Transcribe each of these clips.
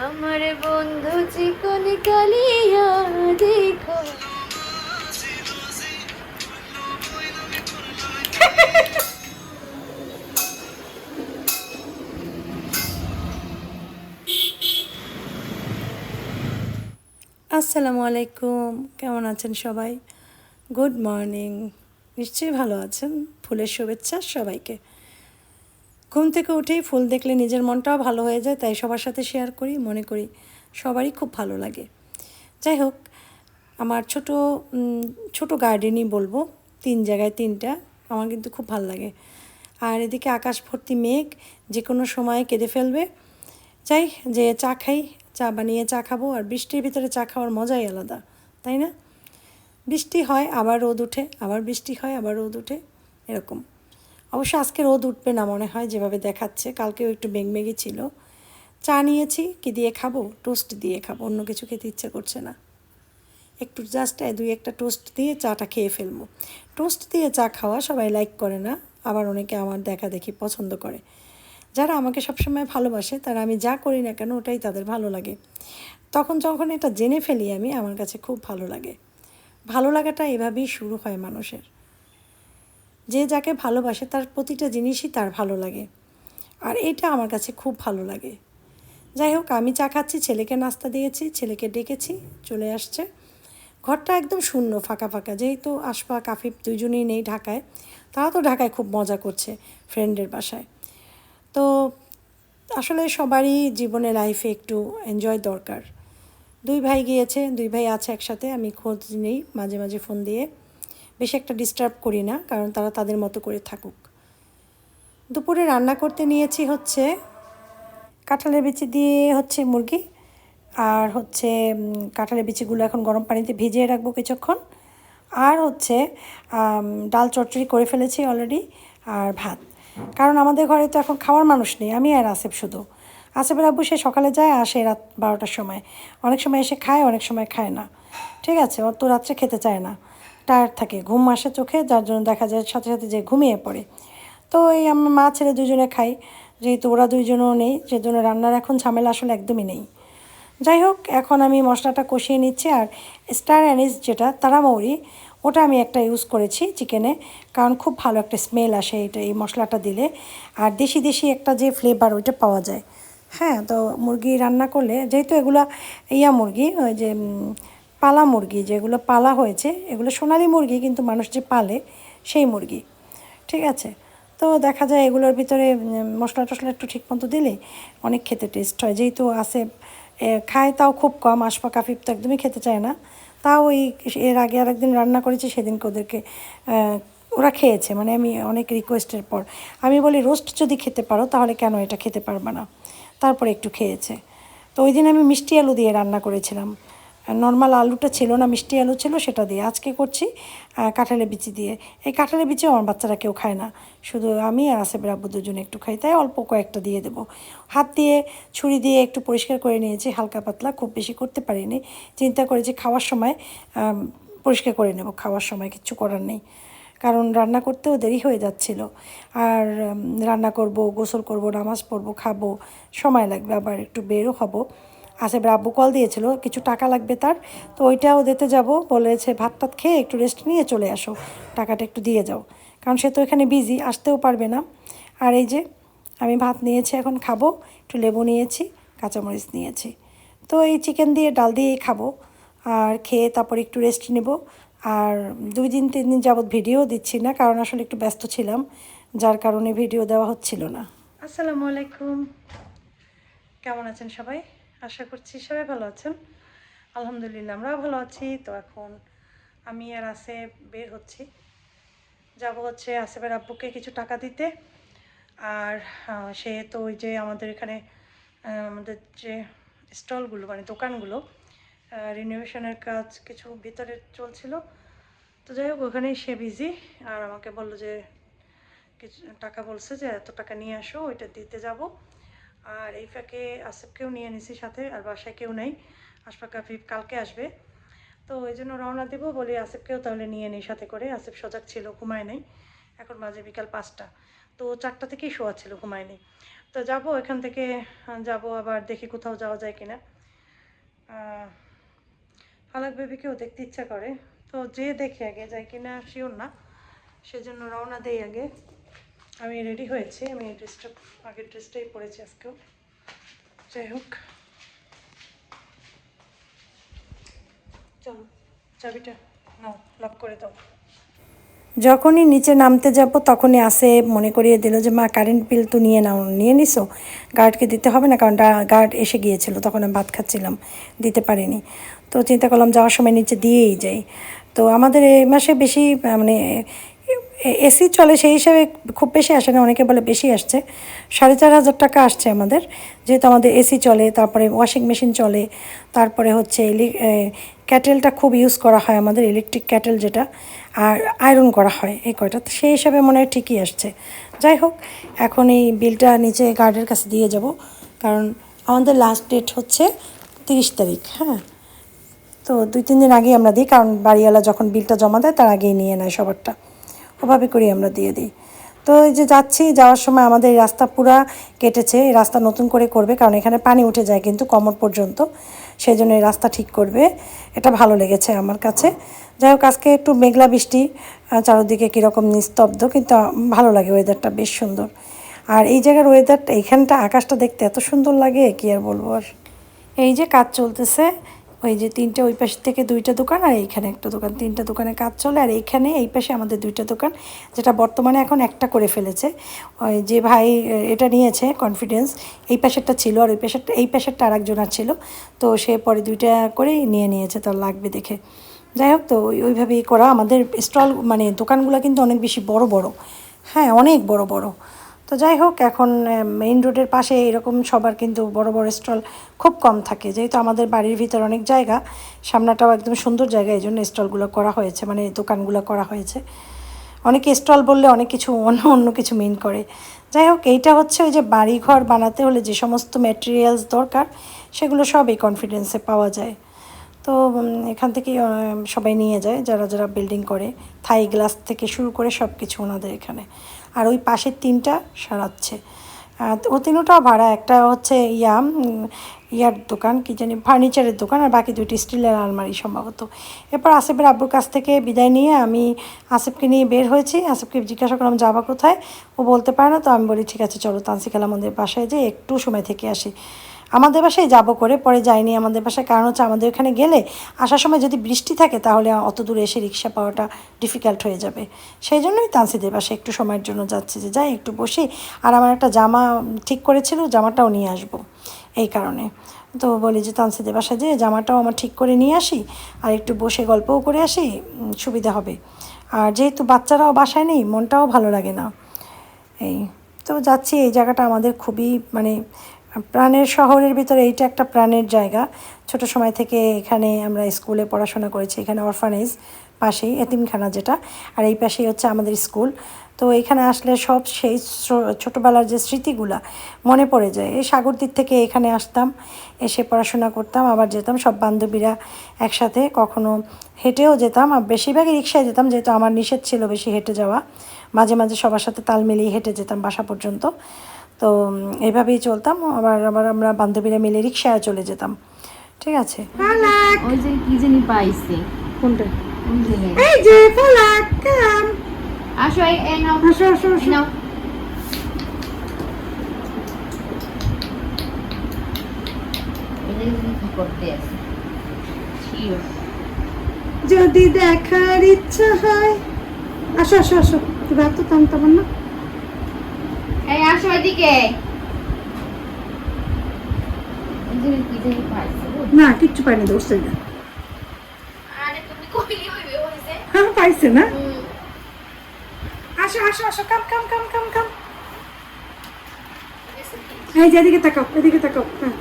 আমার বন্ধু চিকন কালিয়া দেখো। আসসালামু আলাইকুম, কেমন আছেন সবাই? গুড মর্নিং নিশ্চয়ই ভালো আছেন। ফুলের শুভেচ্ছা সবাইকে। ঘুম থেকে উঠেই ফুল দেখলে নিজের মনটাও ভালো হয়ে যায়, তাই সবার সাথে শেয়ার করি, মনে করি সবারই খুব ভালো লাগে। যাই হোক, আমার ছোট ছোট গার্ডেনই বলব, তিন জায়গায় তিনটা, আমার কিন্তু খুব ভালো লাগে। আর এদিকে আকাশ ভর্তি মেঘ যে কোনো সময় কেঁদে ফেলবে। চাই যে চা খাই, চা বানিয়ে চা খাব, আর বৃষ্টির ভিতরে চা খাওয়ার মজাই আলাদা, তাই না? বৃষ্টি হয়, আবার রোদ উঠে, আবার বৃষ্টি হয়, আবার রোদ উঠে, এরকম। অবশ্য আজকে রোদ উঠবে না মনে হয়, যেভাবে দেখাচ্ছে। কালকেও একটু বেগমেগি ছিল। চা নিয়েছি, কি দিয়ে খাব? টোস্ট দিয়ে খাব, অন্য কিছু খেতে ইচ্ছে করছে না। একটু জাস্ট দুই একটা টোস্ট দিয়ে চাটা খেয়ে ফেলব। টোস্ট দিয়ে চা খাওয়া সবাই লাইক করে না, আবার অনেকে আমার দেখা দেখি পছন্দ করে। যারা আমাকে সবসময় ভালোবাসে, তারা আমি যা করি না কেন, ওটাই তাদের ভালো লাগে। তখন যখন এটা জেনে ফেলি আমি, আমার কাছে খুব ভালো লাগে। ভালো লাগাটা এভাবেই শুরু হয় মানুষের। যে যাকে ভালোবাসে তার প্রতিটা জিনিসই তার ভালো লাগে। আর এটা আমার কাছে খুব ভালো লাগে। যাই হোক, আমি চা খাচ্ছি, ছেলেকে নাস্তা দিয়েছি, ছেলেকে ডেকেছি, চলে আসছে। ঘরটা একদম শূন্য, ফাঁকা ফাঁকা। যেহেতু আশপা কাফিফ দুইজনেই নেই ঢাকায়, তারা তো ঢাকায় খুব মজা করছে ফ্রেন্ডের বাসায়। তো আসলে সবারই জীবনে লাইফে একটু এনজয় দরকার। দুই ভাই গিয়েছে, দুই ভাই আছে একসাথে, আমি খোঁজ নেই, মাঝে মাঝে ফোন দিয়ে। বেশি একটা ডিস্টার্ব করি না, কারণ তারা তাদের মতো করে থাকুক। দুপুরে রান্না করতে নিয়েছি হচ্ছে কাঁঠালের বিচি দিয়ে হচ্ছে মুরগি, আর হচ্ছে কাঁঠালের বিচিগুলো এখন গরম পানিতে ভিজিয়ে রাখব কিছুক্ষণ। আর হচ্ছে ডাল চচ্চড়ি করে ফেলেছি অলরেডি আর ভাত। কারণ আমাদের ঘরে তো এখন খাওয়ার মানুষ নেই, আমি আর আসেফ শুধু। আসেফের আব্বু সে সকালে যায়, আসে রাত বারোটার সময়। অনেক সময় এসে খায়, অনেক সময় খায় না। ঠিক আছে ওর তো রাত্রে খেতে চায় না। টায়ার্ড থাকে, ঘুম আসে চোখে, যার জন্য দেখা যায় সাথে সাথে যে ঘুমিয়ে পড়ে। তো এই আমরা মা ছেলে দুজনে খাই, যেহেতু ওরা দুইজনও নেই, সেজন্য রান্নার এখন ঝামেলা আসলে একদমই নেই। যাই হোক, এখন আমি মশলাটা কষিয়ে নিচ্ছি, আর স্টার অ্যানিস যেটা তারামৌরি ওটা আমি একটা ইউজ করেছি চিকেনে কারণ খুব ভালো একটা স্মেল আসে এটা, এই মশলাটা দিলে। আর দেশি দেশি একটা যে ফ্লেভার ওইটা পাওয়া যায়। হ্যাঁ তো মুরগি রান্না করলে, যেহেতু এগুলা ইয়া মুরগি, ওই যে পালা মুরগি, যেগুলো পালা হয়েছে, এগুলো সোনালি মুরগি, কিন্তু মানুষ যে পালে সেই মুরগি। ঠিক আছে? তো দেখা যায় এগুলোর ভিতরে মশলা টশলা একটু ঠিক মতো দিলে অনেক খেতে টেস্ট হয়। যেহেতু আছে খায় তাও খুব কম আশপা কাফিফ তো একদমই খেতে চায় না। তাও ওই এর আগে আর একদিন রান্না করেছি, সেদিনকে ওদেরকে ওরা খেয়েছে। মানে আমি অনেক রিকোয়েস্টের পর। আমি বলি রোস্ট যদি খেতে পারো, তাহলে কেন এটা খেতে পারবে না? তারপরে একটু খেয়েছে। তো ওই দিন আমি মিষ্টি আলু দিয়ে রান্না করেছিলাম। নর্মাল আলুটা ছিল না, মিষ্টি আলু ছিল, সেটা দিয়ে আজকে করছি কাঁঠালের বিচি দিয়ে। এই কাঁঠালের বিচিও আমার বাচ্চারা কেউ খায় না। শুধু আমি আর আসেফের আব্বু দুজনে একটু খাই, তাই অল্প কয়েকটা দিয়ে দেবো। হাত দিয়ে, ছুরি দিয়ে একটু পরিষ্কার করে নিয়েছি, হালকা পাতলা, খুব বেশি করতে পারিনি। চিন্তা করেছি খাওয়ার সময় পরিষ্কার করে নেব, খাওয়ার সময় কিচ্ছু করার নেই। কারণ রান্না করতেও দেরি হয়ে যাচ্ছিল। আর রান্না করব, গোসল করব, নামাজ পড়ব, খাব, সময় লাগবে, আবার একটু বেরও হব। আসেফের আব্বু কল দিয়েছিল, কিছু টাকা লাগবে তার? তো ওইটাও দিতে যাব, বলেছে, ভাত টাত খেয়ে একটু রেস্ট নিয়ে চলে আসো, টাকাটা একটু দিয়ে যাও। কারণ সে তো এখানে বিজি আসতেও পারবে না। আর এই যে, আমি ভাত নিয়েছি, এখন খাব, একটু লেবু নিয়েছি, কাঁচামরিচ নিয়েছি। তো এই চিকেন দিয়ে ডাল দিয়েই খাব, আর খেয়ে তারপর একটু রেস্ট নেব। আর দুই দিন, তিন দিন যাবৎ ভিডিও দিচ্ছি না, কারণ আসলে একটু ব্যস্ত ছিলাম, যার কারণে ভিডিও দেওয়া হচ্ছিল না। আসসালামু আলাইকুম। কেমন আছেন সবাই? আশা করছি সবাই ভালো আছেন। আলহামদুলিল্লাহ আমরাও ভালো আছি। তো এখন আমি আর আসে বের হচ্ছি। যাব হচ্ছে আসেফের আব্বুকে কিছু টাকা দিতে। আর সে তো ওই যে আমাদের এখানে আমাদের যে স্টলগুলো মানে দোকানগুলো রিনোভেশনের কাজ কিছু ভিতরে চলছিল। তো যাই হোক, ওখানেই সে বিজি আর আমাকে বলল যে, কিছু টাকা বলছে যে, এত টাকা নিয়ে আসো, ওইটা দিতে যাব। আর এই ফাঁকে আসিফকেও নিয়ে নিছি সাথে, আর বাসায় কেউ নেই। আশফাক কাফিফ কালকে আসবে। তো ওই জন্য রওনা দেবো। বলি আসিফকেও তাহলে নিয়ে নিই সাথে করে। আসিফ সজাগ ছিল, ঘুমায় নেই। এখন মাঝে বিকাল পাঁচটা। তো চারটা থেকেই শোয়া ছিল, ঘুমায় নেই। তো যাব এখান থেকে, যাব আবার দেখি কোথাও যাওয়া যায় কিনা। ফালাক বেবিকেও দেখতে ইচ্ছা করে। তো যে দেখে আগে যাই কিনা শিওর না। সেজন্য রওনা দেই আগে। আমি রেডি হয়েছি, আমি এই ড্রেসটা আগের ড্রেসটাই পরেছি আজকেও। যাই হোক। চাবিটা নাও লক করে দাও। যখনই নিচে নামতে যাব, তখনই আসে মনে করিয়ে দিল যে, মা কারেন্ট বিল তো নিয়ে নাও, নিয়ে নিছো? গার্ডকে দিতে হবে না? কারণ গার্ড এসে গিয়েছিল, তখন আমি ভাত খাচ্ছিলাম, দিতে পারিনি। তো চিন্তা করলাম যাওয়ার সময় নিচে দিয়েই যাই। তো আমাদের এই মাসে বেশি মানে এসি চলে সেই হিসাবে খুব বেশি আসে না, অনেকে বলে বেশি আসছে। সাড়ে চার হাজার টাকা আসছে আমাদের, যেহেতু আমাদের এসি চলে, তারপরে ওয়াশিং মেশিন চলে, তারপরে হচ্ছে ক্যাটেলটা খুব ইউজ করা হয় আমাদের ইলেকট্রিক ক্যাটেল যেটা, আর আয়রন করা হয় এই কয়টা সেই হিসাবে মনে হয় ঠিকই আসছে। যাই হোক, এখন এই বিলটা নিচে গার্ডের কাছে দিয়ে যাব, কারণ আমাদের লাস্ট ডেট হচ্ছে তিরিশ তারিখ হ্যাঁ? তো দুই তিন দিন আগেই আমরা দিই, কারণ বাড়িওয়ালা যখন বিলটা জমা দেয়, তার আগেই নিয়ে নেয় সবারটা। ওভাবে করেই আমরা দিয়ে দিই। তো এই যে যাচ্ছি, যাওয়ার সময় আমাদের এই রাস্তা পুরা কেটেছে, এই রাস্তা নতুন করে করবে, কারণ এখানে পানি উঠে যায় কিন্তু কমর পর্যন্ত সেই জন্য এই রাস্তা ঠিক করবে। এটা ভালো লেগেছে আমার কাছে। যাই হোক, আজকে একটু মেঘলা বৃষ্টি চারদিকে কীরকম নিস্তব্ধ, কিন্তু ভালো লাগে ওয়েদারটা বেশ সুন্দর। আর এই জায়গার ওয়েদারটা এইখানটা আকাশটা দেখতে এত সুন্দর লাগে, কি আর বলব আর। এই যে কাজ চলতেছে ওই যে তিনটে ওই পাশ থেকে দুইটা দোকান আর এইখানে একটা দোকান। তিনটা দোকানে কাজ চলে আর এইখানে এই পাশে আমাদের দুইটা দোকান, যেটা বর্তমানে এখন একটা করে ফেলেছে। ওই যে ভাই এটা নিয়েছে কনফিডেন্স এই পাশেরটা ছিল আর ওই পাশেরটা, এই পাশেরটা আর একজনের ছিল। তো সে পরে দুইটা করেই নিয়ে নিয়েছে, তার লাগবে দেখে। যাই হোক, তো ওই, ওইভাবেই করা। আমাদের স্টল মানে দোকানগুলো কিন্তু অনেক বেশি বড় বড়। হ্যাঁ অনেক বড় বড়। তো যাই হোক এখন মেইন রোডের পাশে এরকম সবার কিন্তু বড় বড় স্টল খুব কম থাকে। যেহেতু আমাদের বাড়ির ভিতর অনেক জায়গা সামনাটাও একদম সুন্দর জায়গা এই জন্য স্টলগুলো করা হয়েছে মানে দোকানগুলো করা হয়েছে। অনেকে স্টল বললে অনেক কিছু অন্য অন্য কিছু মিন করে। যাই হোক এইটা হচ্ছে ওই যে বাড়িঘর বানাতে হলে যে সমস্ত ম্যাটেরিয়ালস দরকার সেগুলো সব এই কনফিডেন্সে পাওয়া যায়। তো এখান আহ, সবাই নিয়ে যায় যারা যারা বিল্ডিং করে থাই গ্লাস থেকে শুরু করে সব কিছু ওনাদের এখানে। আর ওই পাশের তিনটা সারাচ্ছে। ও তিনটাও ভাড়া, একটা হচ্ছে ইয়া ইয়ার দোকান, কি জানি, ফার্নিচারের দোকান আর বাকি দুইটি স্টিলের আলমারি সম্ভবত। এরপর আসিফের আব্বুর কাছ থেকে বিদায় নিয়ে আমি আসিফকে নিয়ে বের হয়েছি। আসিফকে জিজ্ঞাসা করলাম, যাবা কোথায়? ও বলতে পারে না, তো আমি বলি, ঠিক আছে, চলো তানসিকালা মন্দিরের বাসায় যে একটু সময় থেকে আসি। আমাদের বাসায় যাব করে, পরে যাইনি আমাদের বাসায় কারণ হচ্ছে আমাদের ওখানে গেলে আসার সময় যদি বৃষ্টি থাকে তাহলে অত দূরে এসে রিক্সা পাওয়াটা ডিফিকাল্ট হয়ে যাবে। সেই জন্যই তানসিদের বাসায় একটু সময়ের জন্য যাচ্ছি যে যাই, একটু বসি। আর আমার একটা জামা ঠিক করেছিল, জামাটাও নিয়ে আসব এই কারণে। তো বলি যে তানসিদের বাসায় যে জামাটাও আমার ঠিক করে নিয়ে আসি আর একটু বসে গল্পও করে আসি সুবিধা হবে। আর যেহেতু বাচ্চারাও বাসায় নেই, মনটাও ভালো লাগে না। এই, তো যাচ্ছি, এই জায়গাটা আমাদের খুবই মানে প্রাণের শহরের ভিতরে এইটা একটা প্রাণের জায়গা। ছোট সময় থেকে এখানে আমরা স্কুলে পড়াশোনা করেছি, এখানে অরফানেজ পাশেই, এতিমখানা যেটা। আর এই পাশেই হচ্ছে আমাদের স্কুল। তো এখানে আসলে সব সেই ছোটোবেলার যে স্মৃতিগুলা মনে পড়ে যায়। এই সাগরদ্বীপ থেকে এখানে আসতাম, এসে পড়াশোনা করতাম, আবার যেতাম। সব বান্ধবীরা একসাথে কখনো হেঁটেও যেতাম, আর বেশিরভাগই রিক্সায় যেতাম, যেহেতু আমার নিষেধ ছিল বেশি হেঁটে যাওয়া। মাঝে মাঝে সবার সাথে তাল মিলিয়ে হেঁটে যেতাম বাসা পর্যন্ত। তো উম, এইভাবেই চলতাম। আবার আবার আমরা বান্ধবীরা মিলে রিক্সায় চলে যেতাম। ঠিক আছে? ওই যে কি জানি পাইছে। কোনটা? এই যে ফলাক কাম। আসো এই এই নাও। আসো আসো নাও। করতে আছে? যদি দেখার ইচ্ছা হয়। আসো আসো আসো। রাত তো টানতে পার না। এই আসো এদিকে না কিচ্ছু পাইনি দোষে না হ্যাঁ পাইছে না? আসো আসো আসো কাম কাম কাম কাম কাম। এই যে এদিকে তাকাও এদিকে তাকাও হ্যাঁ।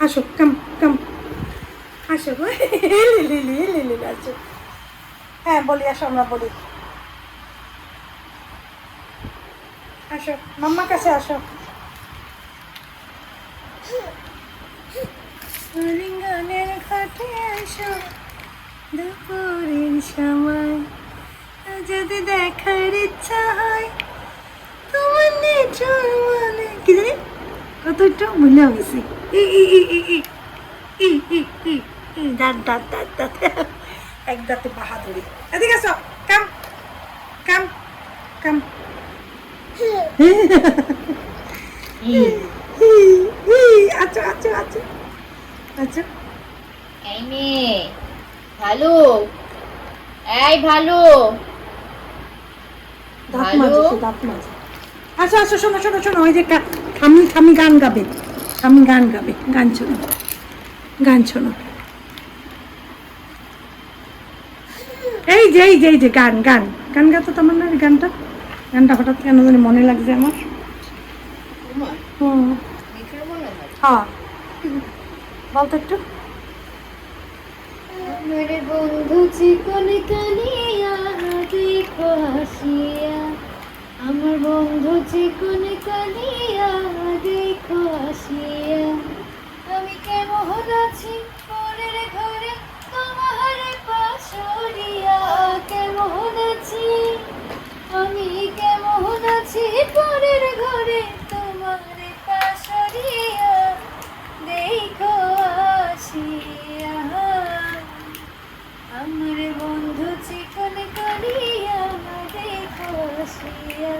আসো কাম কাম। আসো আসো। হ্যাঁ বলি আসো আমরা বলি। আসো মাম্মা কাছে আসো। রিঙ্গনের ঘাটে আসো, দুপুরের সময়। যদি দেখার ইচ্ছা হয়, তোমার নেচর মনে কি জানি? কতটা মোনা গুছি হি ই ই ই ই ই ই, দাঁত দাঁত দাঁত দাঁত। এক দাঁতে বাহাদুরি। এদিকে আসো। কাম কাম কাম। আচ্ছা আচ্ছা শোনো শোনো শোনো ওই যে গান গাবে খামি গান গাবে গান শোনো গান শোনো এই যে এই যে এই যে, গান গান। গান গাতো তোমার না গানটা? গানটা হঠাৎ কেন জানি মনে লাগছে আমার। হুম। হ্যাঁ। বলতো একটু। আমার বন্ধু চিকন কালিয়া দেখো হাসিয়া আমার বন্ধু চিকন কালিয়া দেখো হাসিয়া আমি কেমন আছি? পরের ঘরে তোমার পাশরিয়া দেখো আসিয়া আমার বন্ধু চিকন করিয়া দেখো আসিয়া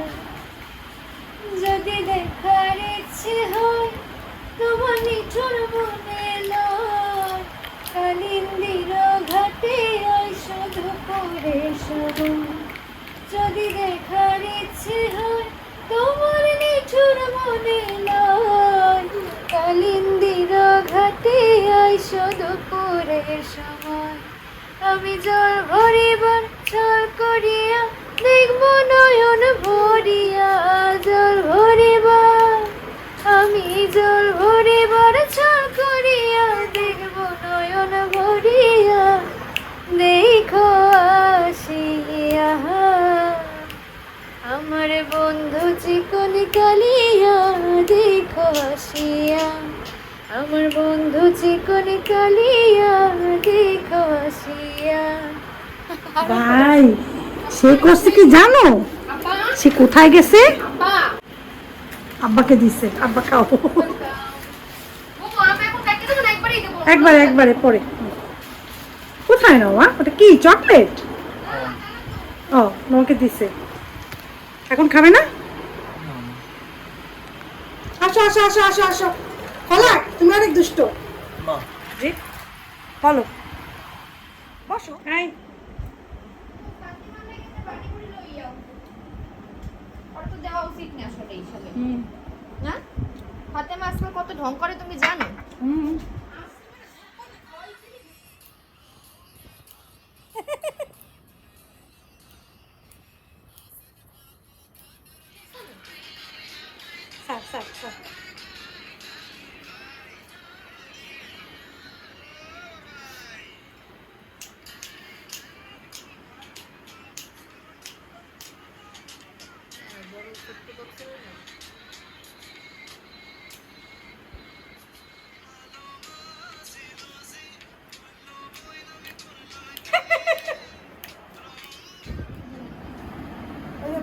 যদি দেখার ইচ্ছে হয়, তোমার নিঠুর মনে কালিন্দির ঘাটে ওই শুধু পরে শোভন যদি দেখার ইচ্ছে হয় তোমার নিঠুর মনে লয়। কালিন্দির ঘাটে আই শুধু পরে সময়। আমি জল ভরিবার জল করিয়া, দেখব নয়ন ভরিয়া। জল ভরিবার আমি জল ভরিবার জল কালিয়া দেখো আসিয়া আমার বন্ধু চিকন কালিয়া দেখো আসিয়া ভাই সে করছে কি জানো? সে কোথায় গেছে? আব্বাকে দিছে আব্বা খাও। একবারে একবারে পরে। কোথায় না মা ওটা কি চকলেট? ও তোমাকে দিছে। এখন খাবে না? আসো আসো আসো আসো আসো। হলা তুমি অনেক দুষ্ট। জি বলো। বসো। এই। হুম। ফাতেমা আজকাল কত ঢং করে তুমি জানো? হুম।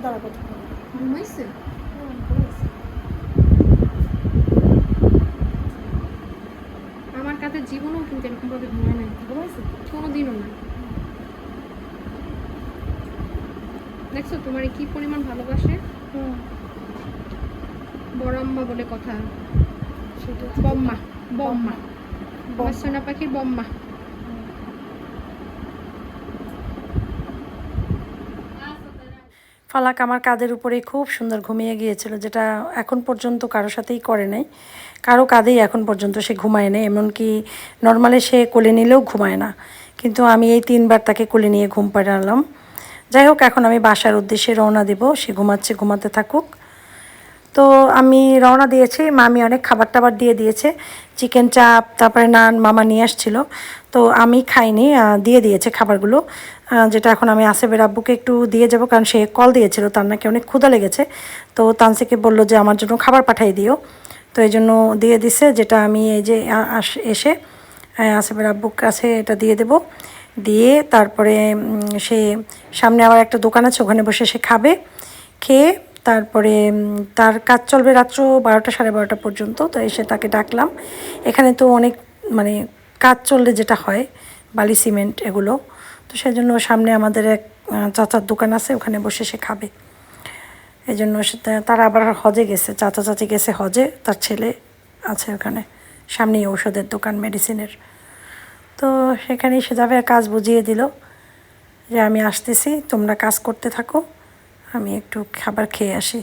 দাঁড়া কতক্ষণ। ঘুমাইছে? আমার কাছে জীবনও কিন্তু এরকম ভাবে ঘুমায় নাই। ঘুমাইছে? কোনোদিনও না দেখছ তোমার কি পরিমাণ ভালোবাসে? হুম, বড় বলে কথা। সেটা বম্মা। বম্মা। আমার পাখির বম্মা। ফালাক আমার কাঁধের উপরে খুব সুন্দর ঘুমিয়ে গিয়েছিল, যেটা এখন পর্যন্ত কারও সাথেই করে নাই। কারও কাঁধেই এখন পর্যন্ত সে ঘুমায় না এমনকি নর্মালে সে কোলে নিলেও ঘুমায় না। কিন্তু আমি এই তিনবার তাকে কোলে নিয়ে ঘুম পাড়ালাম। যাই হোক, এখন আমি বাসার উদ্দেশ্যে রওনা দেব। সে ঘুমাচ্ছে, ঘুমাতে থাকুক। তো আমি রওনা দিয়েছি। মামি অনেক খাবার টাবার দিয়ে দিয়েছে। চিকেন চাপ, তারপরে নান মামা নিয়ে আসছিল। তো আমি খাইনি দিয়ে দিয়েছে খাবারগুলো। যেটা এখন আমি আসেবের আব্বুকে একটু দিয়ে যাব, কারণ সে কল দিয়েছিল, তার নাকি অনেক ক্ষুধা লেগেছে। তো তানসিকে বলল যে, আমার জন্য খাবার পাঠিয়ে দিও। তো এই জন্য দিয়ে দিছে, যেটা আমি এই যে এসে আসেবের আব্বুর কাছে এটা দিয়ে দেব। দিয়ে তারপরে সে সামনে আবার একটা দোকান আছে, ওখানে বসে সে খাবে। খেয়ে তারপরে তার কাজ চলবে রাত্র বারোটা সাড়ে বারোটা পর্যন্ত, তো এসে তাকে ডাকলাম। এখানে তো অনেক মানে কাজ চললে যেটা হয়, বালি, সিমেন্ট এগুলো। তো সেজন্য সামনে আমাদের এক চাচার দোকান আছে, ওখানে বসে সে খাবে। এই জন্য তারা আবার হজে গেছে, চাচা চাচি গেছে হজে, তার ছেলে আছে ওখানে, সামনেই ঔষধের দোকান, মেডিসিনের। তো সেখানেই সে যাবে, কাজ বুঝিয়ে দিল যে আমি আসতেছি, তোমরা কাজ করতে থাকো। আমি একটু খাবার খেয়ে আসি।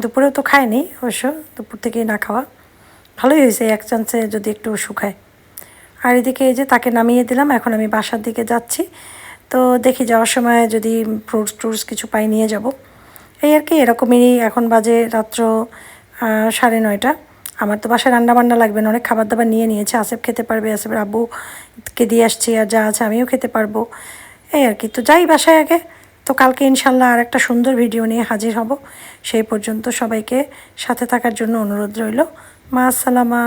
দুপুরেও তো খাইনি অবশ্য, দুপুর থেকেই না খাওয়া। ভালোই হয়েছে, এক চান্সে যদি একটু শুকায়। আর এদিকে এই যে তাকে নামিয়ে দিলাম, এখন আমি বাসার দিকে যাচ্ছি। তো দেখি যাওয়ার সময় যদি ফ্রুটস ট্রুটস কিছু পাই নিয়ে যাব। এই আর কি, এরকমই এখন বাজে রাত্র সাড়ে নয়টা। আমার তো বাসায় রান্না বান্না লাগবে না, অনেক খাবার দাবার নিয়ে নিয়েছে, আসেফ খেতে পারবে, আসেফের আব্বুকে দিয়ে আসছি, আর যা আছে আমিও খেতে পারব। এই আর কি, তো যাই বাসায় আগে। তো কালকে ইনশাল্লাহ আর একটা সুন্দর ভিডিও নিয়ে হাজির হব। সেই পর্যন্ত সবাইকে সাথে থাকার জন্য অনুরোধ রইল। মা আসসালামা।